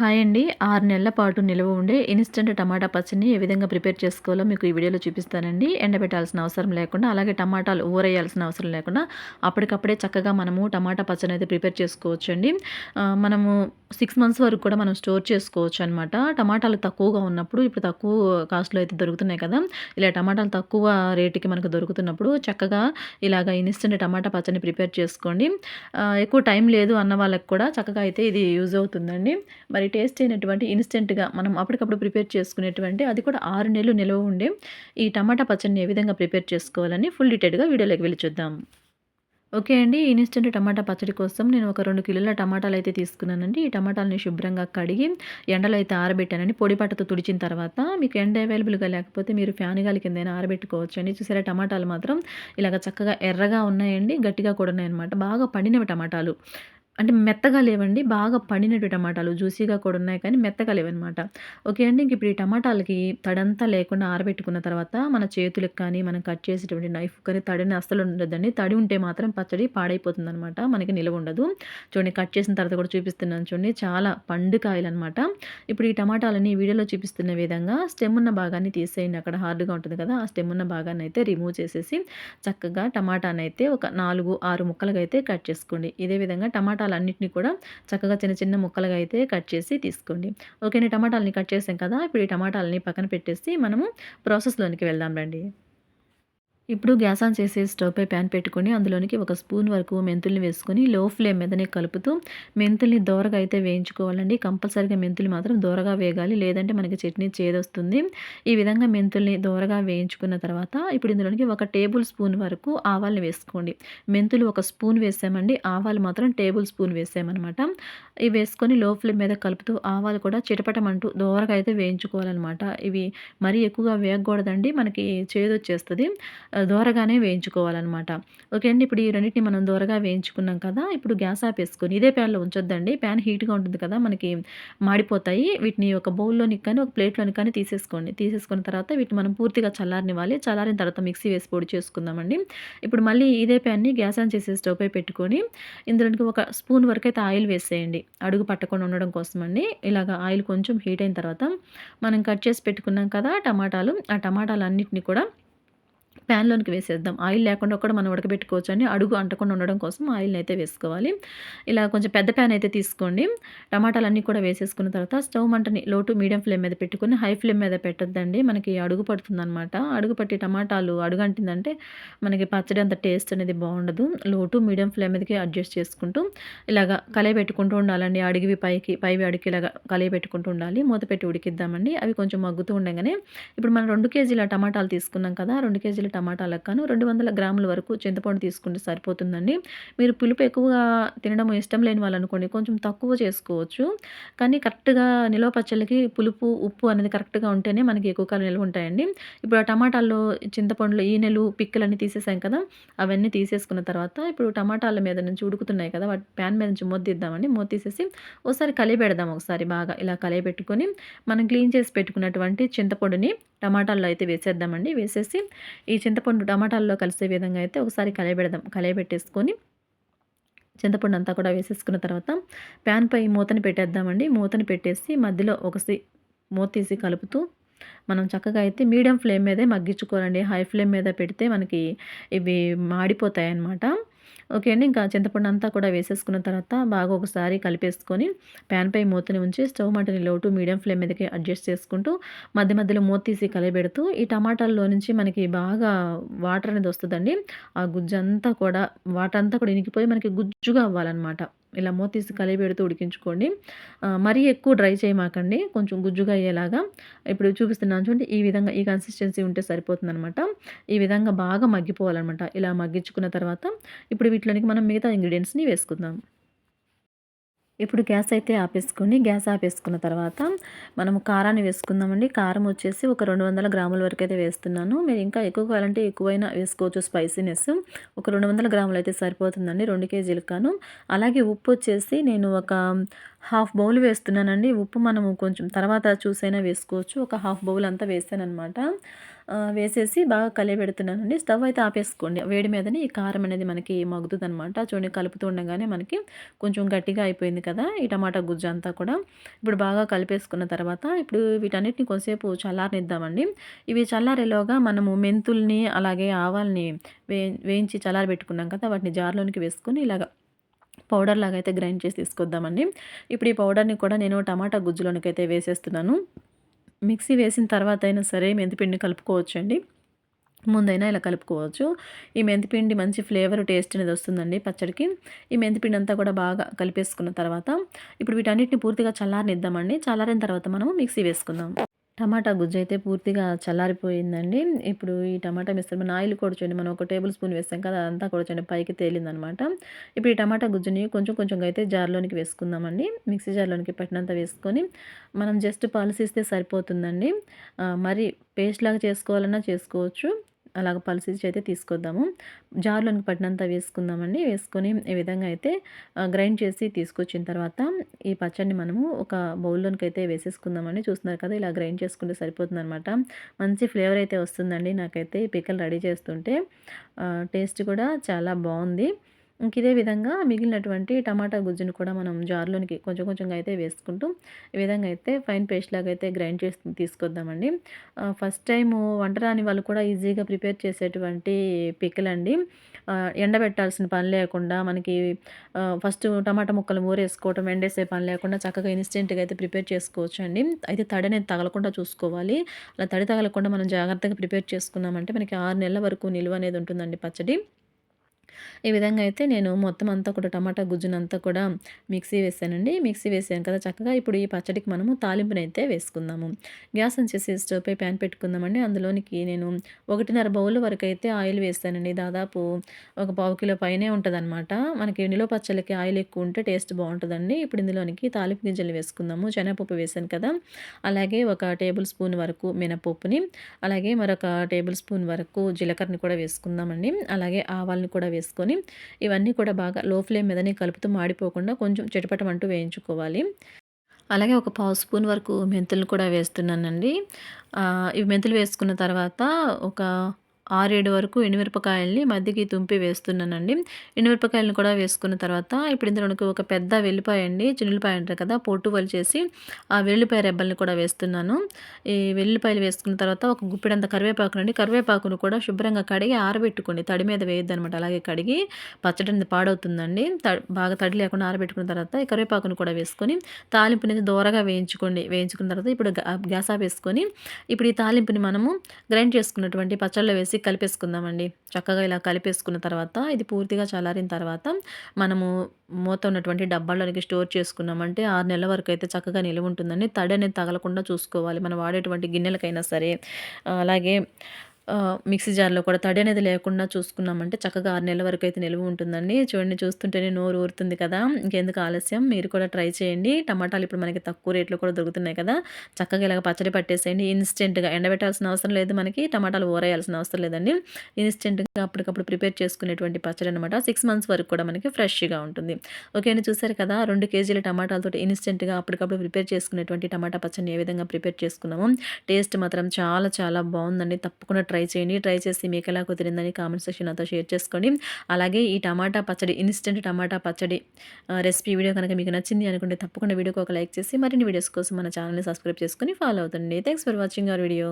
Hi అండి. ఆరు నెలల పాటు నిల్వ ఉండే ఇన్స్టెంట్ టమాటా పచ్చడిని ఏ విధంగా ప్రిపేర్ చేసుకోవాలో మీకు ఈ వీడియోలో చూపిస్తానండి. ఎండబెట్టాల్సిన అవసరం లేకుండా అలాగే టమాటాలు ఊరేయాల్సిన అవసరం లేకుండా అప్పటికప్పుడే చక్కగా మనము టమాటా పచ్చడి అయితే ప్రిపేర్ చేసుకోవచ్చు అండి మనము సిక్స్ మంత్స్ వరకు కూడా మనం స్టోర్ చేసుకోవచ్చు అనమాట టమాటాలు తక్కువగా ఉన్నప్పుడు ఇప్పుడు తక్కువ కాస్ట్లో అయితే దొరుకుతున్నాయి కదా. ఇలా టమాటాలు తక్కువ రేటుకి మనకు దొరుకుతున్నప్పుడు చక్కగా ఇలాగ ఇన్స్టెంట్ టమాటా పచ్చని ప్రిపేర్ చేసుకోండి. ఎక్కువ టైం లేదు అన్న వాళ్ళకి కూడా చక్కగా అయితే ఇది యూజ్ అవుతుందండి. మరి టేస్ట్ అయినటువంటి ఇన్స్టెంట్గా మనం అప్పటికప్పుడు ప్రిపేర్ చేసుకునేటువంటి అది కూడా ఆరు నెలలు నిల్వ ఉండే ఈ టమాటా పచ్చడిని ఏ విధంగా ప్రిపేర్ చేసుకోవాలని ఫుల్ డీటెయిల్గా వీడియోలోకి వెళ్ళి చూద్దాం. ఓకే అండి. ఇన్స్టెంట్ టమాటా పచ్చడి కోసం నేను ఒక రెండు కిలోల టమాటాలు అయితే తీసుకున్నానండి. ఈ టమాటాలని శుభ్రంగా కడిగి ఎండలో అయితే ఆరబెట్టానండి. పొడి పట్టతో తుడిచిన తర్వాత మీకు ఎండ అవైలబుల్గా లేకపోతే మీరు ఫ్యాన్ గాలి కిందైనా ఆరబెట్టుకోవచ్చు అండి చూసారా టమాటాలు మాత్రం ఇలాగ చక్కగా ఎర్రగా ఉన్నాయండి. గట్టిగా కూడా ఉన్నాయన్నమాట. బాగా పడినవి టమాటాలు. అంటే మెత్తగా లేవండి. బాగా పండినట్టు టమాటాలు. జ్యూసీగా కూడా ఉన్నాయి కానీ మెత్తగా లేవన్నమాట. ఓకే అండి. ఇంక ఇప్పుడు ఈ టమాటాలకి తడంతా లేకుండా ఆరబెట్టుకున్న తర్వాత మన చేతులకు కానీ మనం కట్ చేసేటువంటి నైఫ్ కానీ తడిని అస్సలు ఉండదండి. తడి ఉంటే మాత్రం పచ్చడి పాడైపోతుంది అనమాట మనకి నిలవ ఉండదు. చూడండి కట్ చేసిన తర్వాత కూడా చూపిస్తున్నాను చూడండి. చాలా పండు కాయలు అనమాట ఇప్పుడు ఈ టమాటాలని వీడియోలో చూపిస్తున్న విధంగా స్టెమ్ ఉన్న భాగాన్ని తీసేయండి. అక్కడ హార్డ్గా ఉంటుంది కదా. ఆ స్టెమ్ ఉన్న భాగాన్ని అయితే రిమూవ్ చేసేసి చక్కగా టమాటాని అయితే ఒక నాలుగు ఆరు ముక్కలుగా అయితే కట్ చేసుకోండి. ఇదే విధంగా టమాటా టమాటాలన్నింటినీ కూడా చక్కగా చిన్న చిన్న ముక్కలుగా అయితే కట్ చేసి తీసుకోండి. ఓకే టమాటాలని కట్ చేసాం కదా? ఇప్పుడు ఈ టమాటాలని పక్కన పెట్టేసి మనము ప్రాసెస్లోనికి వెళ్దాం రండి. ఇప్పుడు గ్యాస్ ఆన్ చేసి స్టవ్ పై ప్యాన్ పెట్టుకొని అందులోనికి ఒక స్పూన్ వరకు మెంతుల్ని వేసుకొని లో ఫ్లేమ్ మీదనే కలుపుతూ మెంతుల్ని దోరగా అయితే వేయించుకోవాలండి. కంపల్సరీగా మెంతులు మాత్రం దోరగా వేగాలి. లేదంటే మనకి చట్నీ చేదొస్తుంది. ఈ విధంగా మెంతుల్ని దోరగా వేయించుకున్న తర్వాత ఇప్పుడు ఇందులోనికి ఒక టేబుల్ స్పూన్ వరకు ఆవాల్ని వేసుకోండి. మెంతులు ఒక స్పూన్ వేసామండి. ఆవాలు మాత్రం టేబుల్ స్పూన్ వేసామన్నమాట. ఇవి వేసుకొని లో ఫ్లేమ్ మీద కలుపుతూ ఆవాలు కూడా చిటపటమంటూ దోరగా అయితే వేయించుకోవాలన్నమాట. ఇవి మరీ ఎక్కువగా వేయకూడదండి మనకి చేదొచ్చేస్తుంది. దోరగానే వేయించుకోవాలన్నమాట. ఓకే అండి ఇప్పుడు ఈ రెండింటిని మనం దోరగా వేయించుకున్నాం కదా ఇప్పుడు గ్యాస్ ఆపేసుకొని ఇదే ప్యాన్లో ఉంచొద్దండి. ప్యాన్ హీట్గా ఉంటుంది కదా మనకి మాడిపోతాయి. వీటిని ఒక బౌల్లోని కానీ ఒక ప్లేట్లోని కానీ తీసేసుకోండి. తీసేసుకున్న తర్వాత వీటిని మనం పూర్తిగా చల్లారనివ్వాలి. చల్లారిన తర్వాత మిక్సీ వేసి పొడి చేసుకుందామండి. ఇప్పుడు మళ్ళీ ఇదే ప్యాన్ని గ్యాస్ ఆన్ చేసే స్టవ్ పై పెట్టుకొని ఇందులోనికి ఒక స్పూన్ వరకు అయితే ఆయిల్ వేసేయండి. అడుగు పట్టకుండా ఉండడం కోసం అండి. ఇలాగ ఆయిల్ కొంచెం హీట్ అయిన తర్వాత మనం కట్ చేసి పెట్టుకున్నాం కదా టమాటాలు ఆ టమాటాలు అన్నింటినీ కూడా ప్యాన్లోనికి వేసేద్దాం. ఆయిల్ లేకుండా కూడా మనం ఉడకబెట్టుకోవచ్చు అని అడుగు అంటకుండా ఉండడం కోసం ఆయిల్ని అయితే వేసుకోవాలి. ఇలా కొంచెం పెద్ద ప్యాన్ అయితే తీసుకోండి. టమాటాలన్నీ కూడా వేసేసుకున్న తర్వాత స్టవ్ మంటని లో టు మీడియం ఫ్లేమ్ మీద పెట్టుకుని హై ఫ్లేమ్ మీద పెట్టద్దండి. మనకి అడుగు పడుతుంది అనమాట అడుగు పట్టి టమాటాలు అడుగు అంటిందంటే మనకి పచ్చడి అంత టేస్ట్ అనేది బాగుండదు. లో టు మీడియం ఫ్లేమ్ మీదకి అడ్జస్ట్ చేసుకుంటూ ఇలాగా కలయి పెట్టుకుంటూ ఉండాలండి. అడిగివి పైకి పైవి అడిగి ఇలాగా కలయి పెట్టుకుంటూ ఉండాలి. మూత పెట్టి ఉడికిద్దామండి. అవి కొంచెం మగ్గుతూ ఉండగానే ఇప్పుడు మనం రెండు కేజీల టమాటాలు తీసుకున్నాం కదా రెండు కేజీల టమాటాలకు కాను రెండు వందల గ్రాముల వరకు చింతపండు తీసుకుంటే సరిపోతుందండి. మీరు పులుపు ఎక్కువగా తినడం ఇష్టం లేని వాళ్ళు అనుకోండి కొంచెం తక్కువ చేసుకోవచ్చు. కానీ కరెక్ట్గా నిల్వ పచ్చళ్ళకి పులుపు ఉప్పు అనేది కరెక్ట్గా ఉంటేనే మనకి ఎక్కువ కాలం నిల్వ ఉంటాయండి. ఇప్పుడు ఆ టమాటాల్లో చింతపండులో ఈనెలు పిక్కలన్నీ తీసేసాం కదా అవన్నీ తీసేసుకున్న తర్వాత ఇప్పుడు టమాటాల మీద నుంచి ఉడుకుతున్నాయి కదా వాటి ప్యాన్ మీద నుంచి మొద్దిద్దామండి మొత్త తీసేసి ఒకసారి కలిపెడదాం ఒకసారి బాగా ఇలా కలియబెట్టుకొని మనం క్లీన్ చేసి పెట్టుకున్నటువంటి చింతపండుని టమాటాల్లో అయితే వేసేద్దామండి. వేసేసి ఈ చింతపండు టమాటాల్లో కలిసే విధంగా అయితే ఒకసారి కలయబెడదాం కలయబెట్టేసుకొని చింతపండు అంతా కూడా వేసేసుకున్న తర్వాత ప్యాన్ పై మూతని పెట్టేద్దామండి. మూతని పెట్టేసి మధ్యలో ఒకసి మూత తీసి కలుపుతూ మనం చక్కగా అయితే మీడియం ఫ్లేమ్ మీదే మగ్గించుకోవాలండి. హై ఫ్లేమ్ మీద పెడితే మనకి ఇవి మాడిపోతాయి అన్నమాట ఓకే అండి. ఇంకా చింతపండు అంతా కూడా వేసేసుకున్న తర్వాత బాగా ఒకసారి కలిపేసుకొని ప్యాన్ పై మూతని ఉంచి స్టవ్ మంటని లోటు మీడియం ఫ్లేమ్ మీదకి అడ్జస్ట్ చేసుకుంటూ మధ్య మధ్యలో మూత తీసి కలిపెడుతూ ఈ టమాటాల్లో నుంచి మనకి బాగా వాటర్ అనేది వస్తుందండి. ఆ గుజ్జు అంతా కూడా వాటర్ అంతా కూడా ఇనికిపోయి మనకి గుజ్జుగా అవ్వాలన్నమాట. ఇలా మూత తీసి కలిపెడుతూ ఉడికించుకోండి. మరీ ఎక్కువ డ్రై చేయమాకండి. కొంచెం గుజ్జుగా అయ్యేలాగా ఇప్పుడు చూపిస్తున్నాను చూడండి ఈ విధంగా ఈ కన్సిస్టెన్సీ ఉంటే సరిపోతుంది అనమాట ఈ విధంగా బాగా మగ్గిపోవాలన్నమాట ఇలా మగ్గించుకున్న తర్వాత ఇప్పుడు వీటిలోనికి మనం మిగతా ఇంగ్రీడియంట్స్ని వేసుకుందాం. ఇప్పుడు గ్యాస్ అయితే ఆపేసుకొని గ్యాస్ ఆపేసుకున్న తర్వాత మనం కారాన్ని వేసుకుందామండి. కారం వచ్చేసి ఒక రెండు వందల గ్రాముల వరకు అయితే వేస్తున్నాను. మీరు ఇంకా ఎక్కువ కావాలంటే ఎక్కువైనా వేసుకోవచ్చు స్పైసీనెస్. ఒక రెండు వందల గ్రాములు అయితే సరిపోతుందండి రెండు కేజీలకు కాను. అలాగే ఉప్పు వచ్చేసి నేను ఒక హాఫ్ బౌల్ వేస్తున్నానండి. ఉప్పు మనము కొంచెం తర్వాత చూసైనా వేసుకోవచ్చు. ఒక హాఫ్ బౌల్ అంతా వేసానమాట వేసేసి బాగా కలియబెడుతున్నానండి. స్టవ్ అయితే ఆపేసుకోండి. వేడి మీదనే ఈ కారం అనేది మనకి మగ్గుతుంది అనమాట చూడండి కలుపుతూ ఉండగానే మనకి కొంచెం గట్టిగా అయిపోయింది కదా ఈ టమాటా గుజ్జు అంతా కూడా. ఇప్పుడు బాగా కలిపేసుకున్న తర్వాత ఇప్పుడు వీటన్నిటిని కొంతసేపు చల్లారనిద్దామండి. ఇవి చల్లారేలోగా మనము మెంతుల్ని అలాగే ఆవాల్ని వే వేయించి చల్లారబెట్టుకున్నాం కదా వాటిని జార్లోనికి వేసుకొని ఇలాగ పౌడర్ లాగా అయితే గ్రైండ్ చేసి తీసుకొద్దామండి. ఇప్పుడు ఈ పౌడర్ని కూడా నేను టమాటా గుజ్జులోనికి అయితే వేసేస్తున్నాను. మిక్సీ వేసిన తర్వాత అయినా సరే మెంతిపిండిని కలుపుకోవచ్చండి. ముందైనా ఇలా కలుపుకోవచ్చు. ఈ మెంతిపిండి మంచి ఫ్లేవర్ టేస్ట్ అనేది వస్తుందండి పచ్చడికి. ఈ మెంతిపిండి అంతా కూడా బాగా కలిపేసుకున్న తర్వాత ఇప్పుడు వీటన్నిటిని పూర్తిగా చల్లారనిద్దామండి. చల్లారిన తర్వాత మనం మిక్సీ వేసుకుందాం. టమాటా గుజ్జు అయితే పూర్తిగా చల్లారిపోయిందండి. ఇప్పుడు ఈ టమాటా మిశ్రమం ఆయిల్ కూడా చూడండి మనం ఒక టేబుల్ స్పూన్ వేస్తాం కదా అదంతా కూడా చూడండి పైకి తేలిందనమాట. ఇప్పుడు ఈ టమాటా గుజ్జుని కొంచెం కొంచెంగా అయితే జార్లోనికి వేసుకుందామండి. మిక్సీ జార్లోనికి పెట్టినంత వేసుకొని మనం జస్ట్ పాలసీస్తే సరిపోతుందండి. మరి పేస్ట్ లాగా చేసుకోవాలన్నా చేసుకోవచ్చు. అలాగ పల్సీస్ అయితే తీసుకొద్దాము. జార్లోనికి పట్టినంత వేసుకుందామండి. వేసుకొని ఈ విధంగా అయితే గ్రైండ్ చేసి తీసుకొచ్చిన తర్వాత ఈ పచ్చడిని మనము ఒక బౌల్లోనికి అయితే వేసేసుకుందామండి. చూస్తున్నారు కదా ఇలా గ్రైండ్ చేసుకుంటే సరిపోతుంది అనమాట మంచి ఫ్లేవర్ అయితే వస్తుందండి నాకైతే ఈ పిక్కలు రెడీ చేస్తుంటే. టేస్ట్ కూడా చాలా బాగుంది. ఇంక ఇదే విధంగా మిగిలినటువంటి టమాటా గుజ్జును కూడా మనం జార్లోనికి కొంచెం కొంచెంగా అయితే వేసుకుంటూ ఈ విధంగా అయితే ఫైన్ పేస్ట్ లాగా అయితే గ్రైండ్ చేసి తీసుకొద్దామండి. ఫస్ట్ టైము వంట రాని వాళ్ళు కూడా ఈజీగా ప్రిపేర్ చేసేటువంటి పిక్కలండి. ఎండబెట్టాల్సిన పని లేకుండా మనకి ఫస్ట్ టమాటా ముక్కలు ఊరేసుకోవటం ఎండేసే పని లేకుండా చక్కగా ఇన్స్టెంట్గా అయితే ప్రిపేర్ చేసుకోవచ్చు అండి అయితే తడి అనేది తగలకుండా చూసుకోవాలి. అలా తడి తగలకుండా మనం జాగ్రత్తగా ప్రిపేర్ చేసుకున్నామంటే మనకి ఆరు నెలల వరకు నిల్వ అనేది ఉంటుందండి పచ్చడి. ఈ విధంగా అయితే నేను మొత్తం అంతా కూడా టమాటా గుజ్జునంతా కూడా మిక్సీ వేసానండి. మిక్సీ వేసాను కదా చక్కగా ఇప్పుడు ఈ పచ్చడికి మనము తాలింపునైతే వేసుకుందాము. గ్యాస్ వచ్చేసి స్టవ్ పై ప్యాన్ పెట్టుకుందామండి. అందులోనికి నేను ఒకటిన్నర బౌల్ వరకు అయితే ఆయిల్ వేస్తానండి దాదాపు ఒక పావు కిలో పైనే ఉంటుందన్నమాట. మనకి నిలువ పచ్చళ్ళకి ఆయిల్ ఎక్కువ ఉంటే టేస్ట్ బాగుంటుందండి. ఇప్పుడు ఇందులోనికి తాలింపు గింజలు వేసుకుందాము. శనగపప్పు వేసాను కదా. అలాగే ఒక టేబుల్ స్పూన్ వరకు మినపప్పుని అలాగే మరొక టేబుల్ స్పూన్ వరకు జీలకర్రని కూడా వేసుకుందామండి. అలాగే ఆవాలని కూడా వేసుకొని ఇవన్నీ కూడా బాగా లో ఫ్లేమ్ మీదనే కలుపుతూ మాడిపోకుండా కొంచెం చిటపటమంటూ వేయించుకోవాలి. అలాగే ఒక పావు స్పూన్ వరకు మెంతులు కూడా వేస్తున్నానండి. ఇవి మెంతులు వేసుకున్న తర్వాత ఒక ఆరేడు వరకు ఎండుమిరపకాయల్ని మధ్యకి తుంపి వేస్తున్నానండి. ఎండుమిరపకాయలను కూడా వేసుకున్న తర్వాత ఇప్పుడు ఇందులోకి ఒక పెద్ద వెల్లిపాయ అండి. చిన్నపాయ అంటారు కదా పొట్టు వలిచేసి ఆ వెల్లిపాయ రెబ్బల్ని కూడా వేస్తున్నాను. ఈ వెల్లిపాయలు వేసుకున్న తర్వాత ఒక గుప్పిడంత కరివేపాకు అండి. కరివేపాకును కూడా శుభ్రంగా కడిగి ఆరబెట్టుకోండి. తడి మీద వేయద్దు అనమాట అలాగే కడిగి పచ్చడి పాడవుతుందండి. బాగా తడి లేకుండా ఆరబెట్టుకున్న తర్వాత ఈ కరివేపాకును కూడా వేసుకొని తాలింపుని దూరగా వేయించుకోండి. వేయించుకున్న తర్వాత ఇప్పుడు గ్యాస్ వేసుకొని ఇప్పుడు ఈ తాలింపుని మనము గ్రైండ్ చేసుకున్నటువంటి పచ్చళ్ళు వేసి కలిపేసుకుందామండి. చక్కగా ఇలా కలిపేసుకున్న తర్వాత ఇది పూర్తిగా చల్లారిన తర్వాత మనము మూత ఉన్నటువంటి డబ్బాలోనికి స్టోర్ చేసుకున్నామంటే ఆరు నెలల వరకు అయితే చక్కగా నిలువ ఉంటుందండి తడి అనేది తగలకుండా చూసుకోవాలి. మనం వాడేటువంటి గిన్నెలకైనా సరే. అలాగే మిక్సీ జార్లో కూడా తడి అనేది లేకుండా చూసుకున్నామంటే చక్కగా ఆరు నెలల వరకు అయితే నిలువ ఉంటుందండి. చూడండి చూస్తుంటేనే నోరు ఊరుతుంది కదా. ఇంకెందుకు ఆలస్యం? మీరు కూడా ట్రై చేయండి. టమాటాలు ఇప్పుడు మనకి తక్కువ రేట్లో కూడా దొరుకుతున్నాయి కదా. చక్కగా ఇలాగ పచ్చడి పట్టేసేయండి. ఇన్స్టెంట్గా ఎండబెట్టాల్సిన అవసరం లేదు మనకి. టమాటాలు ఊరేయాల్సిన అవసరం లేదండి. ఇన్స్టెంట్గా అప్పటికప్పుడు ప్రిపేర్ చేసుకునేటువంటి పచ్చడి అనమాట సిక్స్ మంత్స్ వరకు కూడా మనకి ఫ్రెష్గా ఉంటుంది. ఓకే అండి చూసారు కదా. రెండు కేజీల టమాటాలతో ఇన్స్టెంట్గా అప్పటికప్పుడు ప్రిపేర్ చేసుకునేటువంటి టమాటా పచ్చడిని ఏ విధంగా ప్రిపేర్ చేసుకున్నామో టేస్ట్ మాత్రం చాలా చాలా బాగుందండి. తప్పకుండా ట్రై ట్రై చేయండి ట్రై చేసి మీకు ఎలా కుదిరిందని కామెంట్ సెక్షన్ నాతో షేర్ చేసుకోండి. అలాగే ఈ టమాటా పచ్చడి ఇన్స్టెంట్ టమాటా పచ్చడి రెసిపీ వీడియో కనుక మీకు నచ్చింది అనుకుంటే తప్పకుండా వీడియోకి ఒక లైక్ చేసి మరిన్ని వీడియోస్ కోసం మన ఛానల్ని సబ్స్క్రైబ్ చేసుకుని ఫాలో అవుతుంది thanks for watching our video